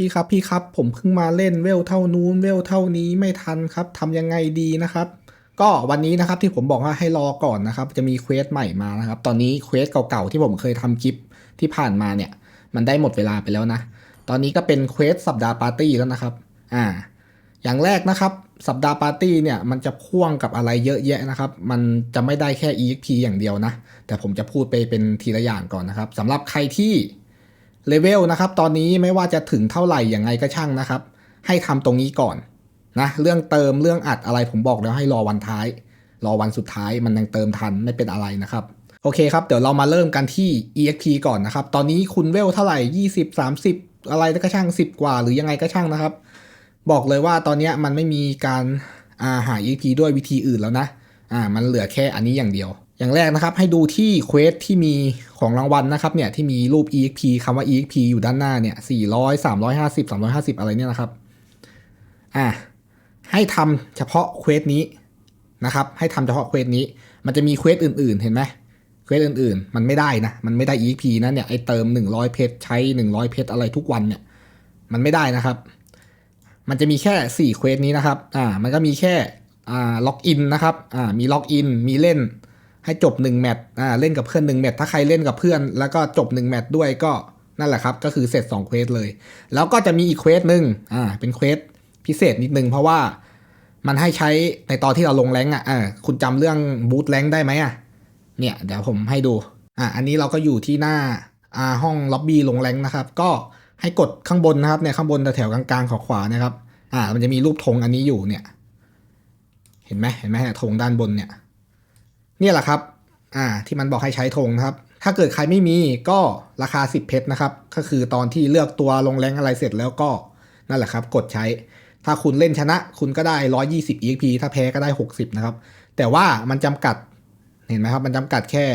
พี่ครับพี่ครับ ผมเพิ่งมาเล่นเวลเท่านู้นเวลเท่านี้ไม่ทันครับทำยังไงดีนะครับ ก็วันนี้นะครับที่ผมบอกว่าให้รอก่อนนะครับ จะมีเควสใหม่มานะครับ ตอนนี้เควสเก่าๆที่ผมเคยทำคลิปที่ผ่านมาเนี่ย มันได้หมดเวลาไปแล้วนะ ตอนนี้ก็เป็นเควสสัปดาห์ปาร์ตี้แล้วนะครับ อ่า อย่างแรกนะครับ สัปดาห์ปาร์ตี้เนี่ยมันจะพ่วงกับอะไรเยอะแยะนะครับ มันจะไม่ได้แค่ EXP อย่างเดียวนะ แต่ผมจะพูดไปเป็นทีละอย่างก่อนนะครับสำหรับใครที่ เลเวลนะครับ ตอนนี้ไม่ว่าจะถึงเท่าไหร่อย่างไงก็ช่างนะครับ ให้ทำตรงนี้ก่อนนะเรื่องเติมเรื่องอัดอะไรผมบอกแล้วให้รอวันท้าย รอวันสุดท้ายมันยังเติมทันไม่เป็นอะไรนะครับ โอเคครับ เดี๋ยวเรามาเริ่มกันที่ EXP ก่อนนะครับ ตอนนี้คุณเวลเท่าไหร่ 20 30 อะไรก็ช่าง 10 กว่า หรือยังไงก็ช่างนะครับ บอกเลยว่าตอนนี้มันไม่มีการาหา EXP ด้วยวิธีอื่นแล้วนะอ่ามันเหลือแค่อันนี้อย่างเดียว อย่างแรกนะครับให้ดูที่เควสที่มีของรางวัลนะครับเนี่ยที่มีรูป EXP คำว่า EXP อยู่ด้านหน้าเนี่ย400 350 350 อะไรเนี่ยนะครับอ่าให้ทำเฉพาะเควสนี้นะครับให้ทำเฉพาะเควสนี้ มันจะมีเควสอื่นๆ เห็นไหมเควสอื่นๆ มันไม่ได้นะ มันไม่ได้ EXP นะเนี่ยไอเติม 100 เพชรใช้ 100 เพชรอะไรทุกวันเนี่ยมันไม่ได้นะครับ มันจะมีแค่4เควสนี้นะครับอ่ามันก็มีแค่อ่าล็อกอินนะครับอ่ามีล็อกอินมีเล่น ให้จบ1แมตช์อ่าเล่นกับเพื่อน1แมตช์ถ้าใครเล่นกับเพื่อน แล้วก็จบ1แมตช์ด้วยก็นั่นแหละครับ ก็คือเสร็จ2เควสเลย แล้วก็จะมีอีกเควสหนึ่งอ่าเป็นเควสพิเศษนิดนึงเพราะว่ามันให้ใช้ในตอนที่เราลงแรงอะอ่าคุณจำเรื่องบูตแรงได้ไหมอะเนี่ยเดี๋ยวผมให้ดูอ่าอันนี้เราก็อยู่ที่หน้าอ่าห้องล็อบบี้ลงแรงนะครับ ก็ให้กดข้างบนนะครับเนี่ยข้างบนแถวกลางๆขวาๆนะครับ อ่า มันจะมีรูปธงอันนี้อยู่เนี่ย เห็นไหมเห็นไหมธงด้านบนเนี่ย เนี่ยแหละครับอ่าที่มันบอกให้ใช้ธงนะครับ ถ้าเกิดใครไม่มีก็ราคา 10 เพชรนะครับ ก็คือตอนที่เลือกตัวลงแรงอะไรเสร็จแล้วก็นั่นแหละครับ กดใช้ ถ้าคุณเล่นชนะ คุณก็ได้ 120 EXP ถ้าแพ้ก็ได้ 60 นะครับ แต่ว่ามันจำกัดเห็นไหมครับ มันจำกัดแค่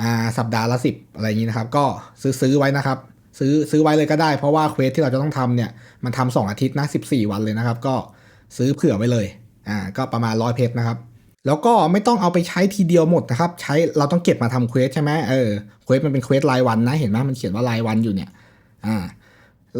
อ่าสัปดาห์ละ 10 อะไรอย่างนี้นะครับ ก็ซื้อซื้อไว้นะครับ ซื้อซื้อไว้เลยก็ได้ เพราะว่าเควสที่เราจะต้องทำเนี่ยมันทำสองอาทิตย์นะ 14 วันเลยนะครับ ก็ซื้อเผื่อไว้เลยอ่าก็ประมาณร้อยเพชรนะครับ แล้วก็ไม่ต้องเอาไปใช้ทีเดียวหมดนะครับ ใช้เราต้องเก็บมาทำเควสใช่ไหมเออเควสมันเป็นเควสรายวันนะ เห็นไหมมันเขียนว่ารายวันอยู่เนี่ยอ่า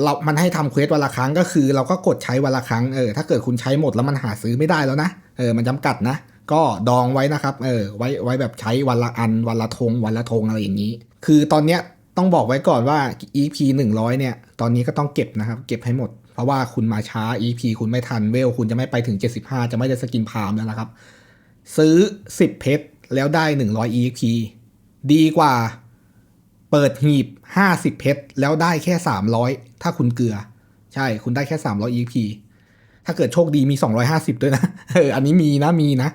เรา มันให้ทำเควสวันละครั้งก็คือ เราก็กดใช้วันละครั้งเออถ้าเกิดคุณใช้หมดแล้วมันหาซื้อไม่ได้แล้วนะเออมันจำกัดนะ ก็ดองไว้นะครับเออไว้ไว้แบบใช้วันละอันวันละธงวันละธงอะไรอย่างนี้ คือตอนเนี้ยต้องบอกไว้ก่อนว่า EP 100 เนี่ย ตอนนี้ก็ต้องเก็บนะครับ เก็บให้หมด เพราะว่าคุณมาช้า EP คุณไม่ทันเวล คุณจะไม่ไปถึง 75 จะไม่ได้สกินพามแล้วนะครับ ซื้อ 10 เพชรแล้วได้ 100 EXP ดีกว่าเปิดหีบ 50 เพชรแล้วได้แค่ 300 ถ้าคุณเกลือ ใช่คุณได้แค่ 300 EXP ถ้าเกิดโชคดีมี 250 ด้วยนะเอออันนี้มีนะมีนะ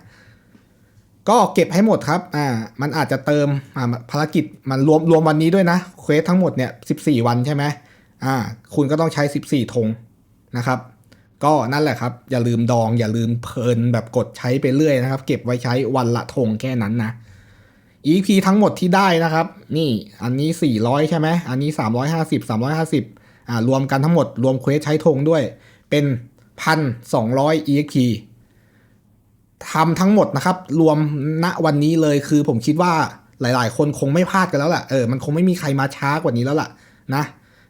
ก็เก็บให้หมดครับ อ่า มันอาจจะเติมอ่าภารกิจมันรวมรวมวันนี้ด้วยนะเควสทั้งหมดเนี่ย 14 วันใช่ไหมอ่า คุณก็ต้องใช้ 14ธงนะครับ ก็นั่นแหละครับ อย่าลืมดองอย่าลืมเพลินแบบกดใช้ไปเรื่อยนะครับ เก็บไว้ใช้วันละธงแค่นั้นนะ EP ทั้งหมดที่ได้นะครับ นี่อันนี้ 400 ใช่ไหมอันนี้ 350 350อ่ารวมกันทั้งหมดรวมเควสใช้ธงด้วย เป็น1,200 EXP ทำทั้งหมดนะครับ รวมณวันนี้เลยคือผมคิดว่าหลาย ๆ คนคงไม่พลาดกันแล้วแหละเออมันคงไม่มีใครมาช้ากว่านี้แล้วล่ะนะ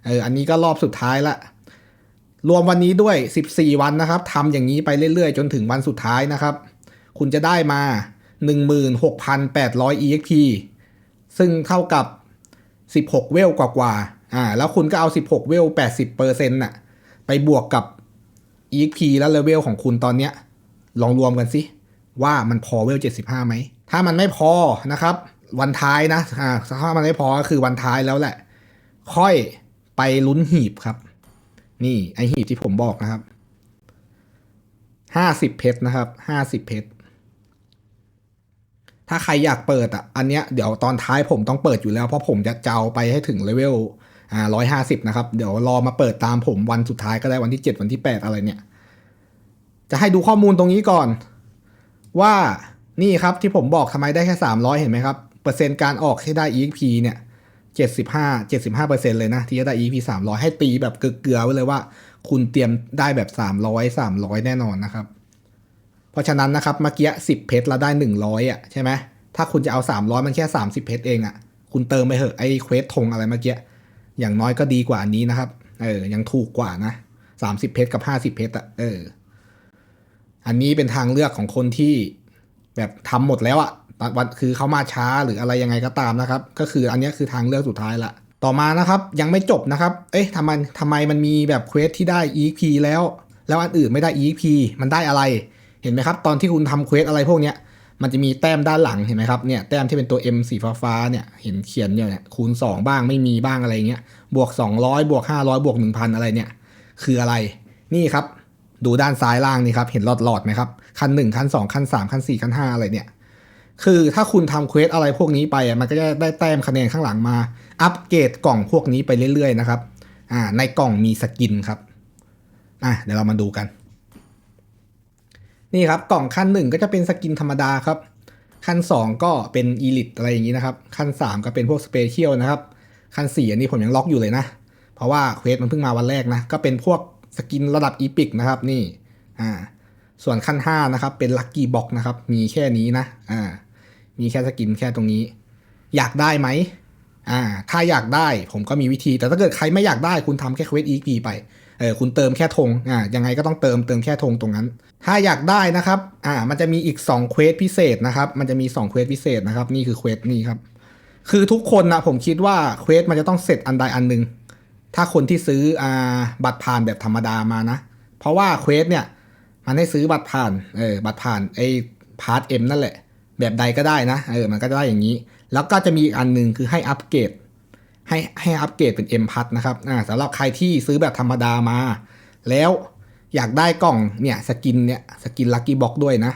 เอออันนี้ก็รอบสุดท้ายละ รวมวันนี้ด้วย 14 วันนะครับทำอย่างนี้ไปเรื่อยๆ จนถึงวันสุดท้ายนะครับ คุณจะได้มา 16,800 EXP ซึ่งเท่ากับ 16 เวลกว่าๆอ่า แล้วคุณก็เอา 16 เวล 80เปอร์เซ็นต์น่ะ ไปบวกกับ EXP และเลเวลของคุณตอนเนี้ย ลองรวมกันสิ ว่ามันพอเวล 75ไหม ถ้ามันไม่พอนะครับ วันท้ายนะ อ่า ถ้ามันไม่พอก็คือวันท้ายแล้วแหละ ค่อยไปลุ้นหีบครับ นี่ไอหีบที่ผมบอกนะครับ ห้าสิบเพชรนะครับ ห้าสิบเพชร ถ้าใครอยากเปิดอะ อันเนี้ยเดี๋ยวตอนท้ายผมต้องเปิดอยู่แล้ว เพราะผมจะเจ้าไปให้ถึงเลเวลอ่าร้อยห้าสิบนะครับ เดี๋ยวรอมาเปิดตามผมวันสุดท้ายก็ได้วันที่เจ็ดวันที่แปดอะไรเนี่ย จะให้ดูข้อมูลตรงนี้ก่อน ว่านี่ครับที่ผมบอกทำไมได้แค่300เห็นไหมครับ เปอร์เซ็นต์การออกที่ได้ EXP เนี่ย 75 75เปอร์เซ็นต์เลยนะ ที่จะได้ EXP 300 ให้ตีแบบเกลือๆไว้เลยว่า คุณเตรียมได้แบบ 300 300 แน่นอนนะครับ เพราะฉะนั้นนะครับ เมื่อกี้ 10 เพชรแล้วได้ 100อะใช่ไหมถ้าคุณจะเอา 300 มันแค่ 30 เพชรเองอะ คุณเติมไปเหอะไอ้เควสธงอะไรเมื่อกี้ อย่างน้อยก็ดีกว่านี้นะครับ เออ ยังถูกกว่านะสามสิบเพชรกับห้าสิบเพชรอะเออ อันนี้เป็นทางเลือกของคนที่แบบทำหมดแล้วอะ วันคือเขามาช้าหรืออะไรยังไงก็ตามนะครับ ก็คืออันนี้คือทางเลือกสุดท้ายละ ต่อมานะครับยังไม่จบนะครับ เอ๊ะทำไมทำไมมันมีแบบเควสที่ได้ EXP แล้ว แล้วอันอื่นไม่ได้ EXP มันได้อะไร เห็นไหมครับ ตอนที่คุณทำเควสอะไรพวกเนี้ยมันจะมีแต้มด้านหลังเห็นไหมครับเนี่ยแต้มที่เป็นตัว M สีฟ้าเนี่ยเห็นเขียนอยู่เนี่ยคูณ 2 บ้างไม่มีบ้างอะไรเงี้ยบวก 200 บวก 500 บวก 1,000 อะไรเนี่ย คืออะไรนี่ครับ ดูด้านซ้ายล่างนี่ครับ เห็นหลอดๆไหมครับคัน1คัน2คัน3คัน4คัน5 อะไรเนี่ย คือถ้าคุณทำเควสอะไรพวกนี้ไปอะมันก็จะได้แต้มคะแนนข้างหลังมา อัปเกรดกล่องพวกนี้ไปเรื่อยๆนะครับอ่าในกล่องมีสกินครับอะเดี๋ยวเรามาดูกัน นี่ครับกล่องขั้นหนึ่งก็จะเป็นสกินธรรมดาครับ ขั้น2ก็เป็นอีลิตอะไรอย่างนี้นะครับ ขั้น3ก็เป็นพวกสเปเชียลนะครับ ขั้น4อันนี้ผมยังล็อกอยู่เลยนะ เพราะว่าเควสมันเพิ่งมาวันแรกนะ ก็เป็นพวกสกินระดับอีพิกนะครับนี่อ่าส่วนขั้น5นะครับเป็นลัคกี้บ็อกนะครับ มีแค่นี้นะอ่า มีแค่สกินแค่ตรงนี้ อยากได้ไหมอ่าถ้าอยากได้ผมก็มีวิธี แต่ถ้าเกิดใครไม่อยากได้คุณทำแค่เควส EP ไปเออคุณเติมแค่ธงอ่ายังไงก็ต้องเติมเติมแค่ธงตรงนั้น ถ้าอยากได้นะครับอ่ามันจะมีอีก2เควสพิเศษนะครับ มันจะมี2เควสพิเศษนะครับ นี่คือเควสนี่ครับ คือทุกคนนะผมคิดว่าเควสมันจะต้องเสร็จอันใดอันหนึ่งถ้าคนที่ซื้ออ่าบัตรผ่านแบบธรรมดามานะ เพราะว่าเควสเนี่ยมันให้ซื้อบัตรผ่านเออบัตรผ่านไอ้พาร์ทเอ็มนั่นแหละ แบบใดก็ได้นะเออมันก็ได้อย่างนี้ แล้วก็จะมีอีกอันหนึ่งคือให้อัปเกรดให้ให้อัปเกรดเป็น M พัทนะครับอ่าสำหรับใครที่ซื้อแบบธรรมดามา แล้วอยากได้กล่องเนี่ยสกินเนี่ยสกินลัคกี้บ็อกด้วยนะ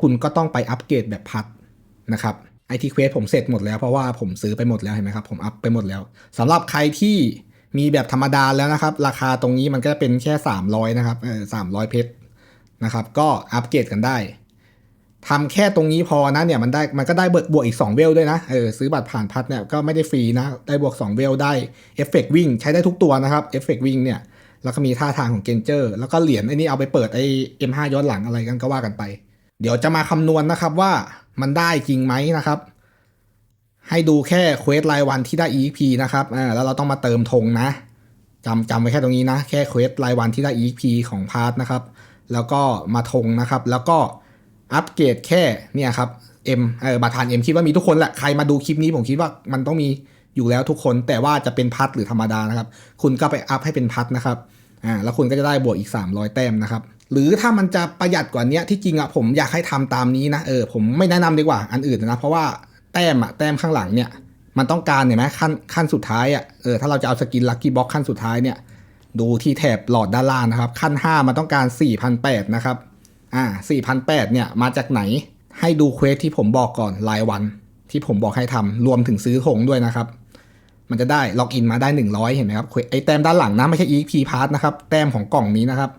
คุณก็ต้องไปอัปเกรดแบบพัทนะครับไอทีเควสผมเสร็จหมดแล้วเพราะว่าผมซื้อไปหมดแล้วเห็นไหมครับผมอัพไปหมดแล้วสำหรับใครที่มีแบบธรรมดาแล้วนะครับ ราคาตรงนี้มันก็เป็นแค่ 300 นะครับเออสามร้อยเพชรนะครับ ก็อัปเกรดกันได้ ทำแค่ตรงนี้พอนะเนี่ยมันได้มันก็ได้เบิกบวกอีก 2 เวลด้วยนะเออซื้อบัตรผ่านพัดเนี่ยก็ไม่ได้ฟรีนะ ได้บวก 2 เวลได้เอฟเฟกวิ่งใช้ได้ทุกตัวนะครับเอฟเฟกวิ่งเนี่ยแล้วก็มีท่าทางของเกนเจอร์ แล้วก็เหรียญไอ้นี่เอาไปเปิดไอ้ M5 ย้อนหลังอะไรกันก็ว่ากันไป เดี๋ยวจะมาคำนวณนะครับว่ามันได้จริงไหมนะครับ ให้ดูแค่เควสรายวันที่ได้ EXP นะครับอ่าแล้วเราต้องมาเติมธงนะจำจำไว้แค่ตรงนี้นะ แค่เควสรายวันที่ได้ EXP ของพาร์ทนะครับ แล้วก็มาธงนะครับ แล้วก็ อัปเกรดแค่เนี่ยครับ M เออบาทาน M คิดว่ามีทุกคนแหละใครมาดูคลิปนี้ผมคิดว่ามันต้องมีอยู่แล้วทุกคนแต่ว่าจะเป็นพัดหรือธรรมดานะครับ คุณก็ไปอัพให้เป็นพัดนะครับอ่าแล้วคุณก็จะได้บวกอีก 300 แต้มนะครับหรือถ้ามันจะประหยัดกว่านี้ที่จริงอะผมอยากให้ทำตามนี้นะเออผมไม่แนะนำดีกว่าอันอื่นนะเพราะว่าแต้มอะแต้มข้างหลังเนี่ยมันต้องการเห็นไหมขั้นขั้นสุดท้ายอะเออถ้าเราจะเอาสกินลัคกี้บ็อกขั้นสุดท้ายเนี่ยดูที่แถบหลอดด้านล่างนะครับ ขั้น 5 มันต้องการ 4,800นะครับ อ่า4,800เนี่ยมาจากไหนให้ดูเควสที่ผมบอกก่อนรายวัน ที่ผมบอกให้ทำรวมถึงซื้อธงด้วยนะครับ มันจะได้ล็อกอินมาได้ 100 เห็นไหมครับไอแต้มด้านหลังนะไม่ใช่ EXP Pass นะครับ แต้มของกล่องนี้นะครับ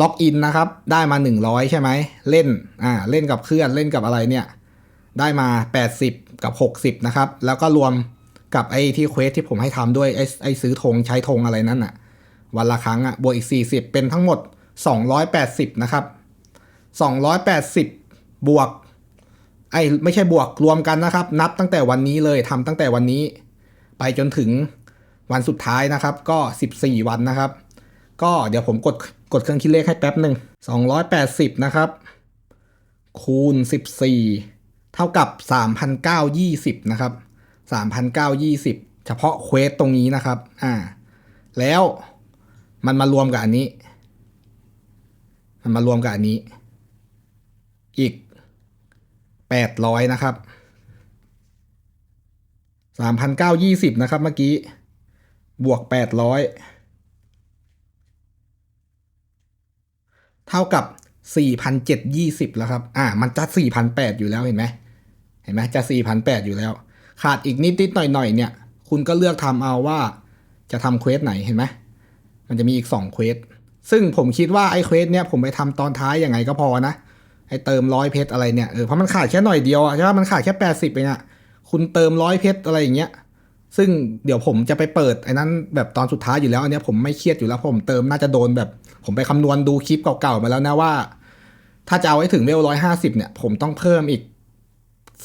ล็อกอินนะครับได้มา 100 ใช่ไหมเล่นอ่าเล่นกับเพื่อนเล่นกับอะไรเนี่ยได้มา 80 กับ 60 นะครับ แล้วก็รวมกับไอ้ที่เควสที่ผมให้ทำด้วยไอ้ไอ้ซื้อธงใช้ธงอะไรนั่นอะวันละครั้งอะบวกอีก 40 เป็นทั้งหมด 280 นะครับ 280 บวก ไอ้ไม่ใช่บวกรวมกันนะครับ นับตั้งแต่วันนี้เลยทำตั้งแต่วันนี้ ไปจนถึงวันสุดท้ายนะครับ ก็ 14 วันนะครับ ก็เดี๋ยวผมกดกดเครื่องคิดเลขให้แป๊บหนึ่ง280 นะครับ คูณ 14 เท่ากับ 3,920 นะครับ 3,920 เฉพาะเควสตรงนี้นะครับ อ่า แล้วมันมารวมกับอันนี้ มันมารวมกับอันนี้ อีก 800 นะครับ 3,920 นะครับเมื่อกี้ บวก 800 เท่ากับ 4,720 แล้วครับ อ่า มันจะ 4,800 อยู่แล้วเห็นไหม เห็นไหมจะ 4,800 อยู่แล้ว ขาดอีกนิดนิดหน่อยหน่อยๆเนี่ย คุณก็เลือกทำเอาว่าจะทำเควสไหน เห็นไหม มันจะมีอีก2เควส ซึ่งผมคิดว่าไอ้เควสเนี่ยผมไปทำตอนท้ายยังไงก็พอนะ ไอเติมร้อยเพชรอะไรเนี่ยเออเพราะมันขาดแค่หน่อยเดียวอะใช่ไหมมันขาดแค่80เองอะคุณเติมร้อยเพชรอะไรอย่างเงี้ย ซึ่งเดี๋ยวผมจะไปเปิดไอ้นั้นแบบตอนสุดท้ายอยู่แล้วอันเนี้ยผมไม่เครียดอยู่แล้วผมเติมน่าจะโดนแบบ ผมไปคำนวณดูคลิปเก่าๆมาแล้วนะว่า ถ้าจะเอาให้ถึงเวลร้อยห้าสิบเนี่ย ผมต้องเพิ่มอีก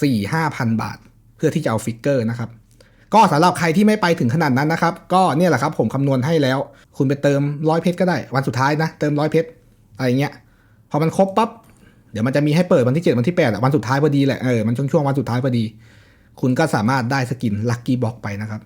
สี่ห้าพันบาท เพื่อที่จะเอาฟิกเกอร์นะครับก็สำหรับใครที่ไม่ไปถึงขนาดนั้นนะครับ ก็เนี่ยแหละครับผมคำนวณให้แล้ว คุณไปเติมร้อยเพชรก็ได้ วันสุดท้ายนะ เติมร้อยเพชรอะไรเงี้ย พอมันครบปั๊บ เดี๋ยวมันจะมีให้เปิดวันที่ 7 วันที่8อะวันสุดท้ายพอดีแหละเออมันช่วงช่วงวันสุดท้ายพอดี คุณก็สามารถได้สกินลัคกี้บ็อกไปนะครับ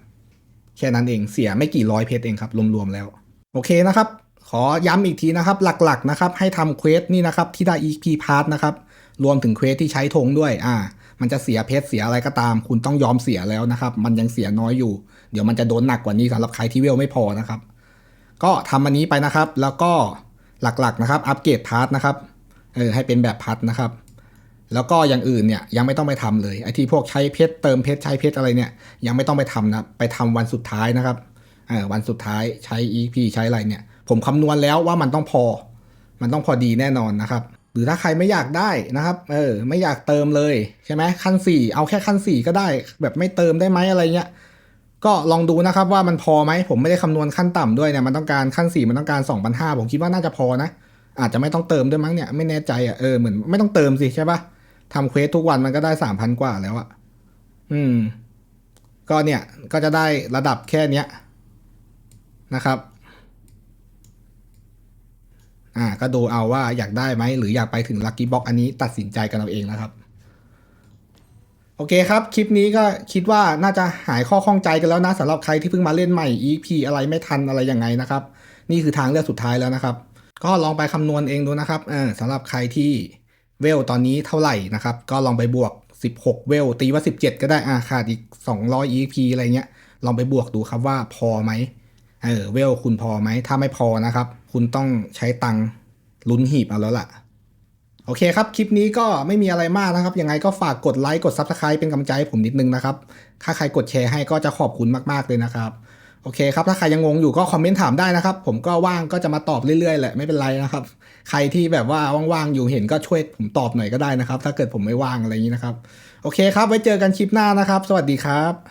แค่นั้นเองเสียไม่กี่ร้อยเพชรเองครับรวมๆแล้ว โอเคนะครับ ขอย้ำอีกทีนะครับ หลักๆนะครับ ให้ทำเควสนี่นะครับที่ได้ EP Pass นะครับรวมถึงเควสที่ใช้ธงด้วยอ่ามันจะเสียเพชรเสียอะไรก็ตาม คุณต้องยอมเสียแล้วนะครับ มันยังเสียน้อยอยู่ เดี๋ยวมันจะโดนหนักกว่านี้สำหรับใครที่เวลไม่พอนะครับ ก็ทำอันนี้ไปนะครับ แล้วก็หลักๆนะครับ อัปเกรดพาร์ทนะครับ เออให้เป็นแบบพัดนะครับ แล้วก็อย่างอื่นเนี่ยยังไม่ต้องไปทำเลยไอ้ที่พวกใช้เพชรเติมเพชรใช้เพชรอะไรเนี่ยยังไม่ต้องไปทำนะไปทำวันสุดท้ายนะครับเออวันสุดท้ายใช้ EP ใช้อะไรเนี่ย ผมคำนวณแล้วว่ามันต้องพอ มันต้องพอดีแน่นอนนะครับ หรือถ้าใครไม่อยากได้นะครับเออไม่อยากเติมเลยใช่ไหมขั้นสี่เอาแค่ขั้นสี่ก็ได้ แบบไม่เติมได้ไหมอะไรเงี้ยก็ลองดูนะครับว่ามันพอไหมผมไม่ได้คำนวณขั้นต่ำด้วยเนี่ยมันต้องการขั้นสี่มันต้องการสองพันห้าผมคิดว่าน่าจะพอนะ อาจจะไม่ต้องเติมด้วยมั้งเนี่ยไม่แน่ใจอะเออเหมือนไม่ต้องเติมสิใช่ปะทำเควสทุกวันมันก็ได้สามพันกว่าแล้วอะอืม ก็เนี่ยก็จะได้ระดับแค่เนี้ยนะครับ อ่า ก็ดูเอาว่าอยากได้ไหมหรืออยากไปถึงลัคกี้บ็อกอันนี้ตัดสินใจกันเอาเองนะครับ โอเคครับ คลิปนี้ก็คิดว่าน่าจะหายข้อข้องใจกันแล้วนะสำหรับใครที่เพิ่งมาเล่นใหม่ EP อะไรไม่ทันอะไรยังไงนะครับ นี่คือทางเลือกสุดท้ายแล้วนะครับ ก็ลองไปคำนวณเองดูนะครับเออสำหรับใครที่เวลตอนนี้เท่าไหร่นะครับ ก็ลองไปบวก 16 เวล ตีว่า 17 ก็ได้อ่าขาดอีก 200 EP อะไรเงี้ย ลองไปบวกดูครับว่าพอไหมเออเวลคุณพอไหม ถ้าไม่พอนะครับ คุณต้องใช้ตังค์ลุ้นหีบเอาแล้วล่ะ โอเคครับ คลิปนี้ก็ไม่มีอะไรมากนะครับ ยังไงก็ฝากกดไลค์ กด Subscribe เป็นกำลังใจให้ผมนิดนึงนะครับ ถ้าใครกดแชร์ให้ก็จะขอบคุณมาก ๆ เลยนะครับ โอเคครับ ถ้าใครยังงงอยู่ก็คอมเมนต์ถามได้นะครับ ผมก็ว่างก็จะมาตอบเรื่อยๆแหละไม่เป็นไรนะครับ ใครที่แบบว่าว่างๆอยู่เห็นก็ช่วยผมตอบหน่อยก็ได้นะครับ ถ้าเกิดผมไม่ว่างอะไรอย่างนี้นะครับ โอเคครับ ไว้เจอกันคลิปหน้านะครับ สวัสดีครับ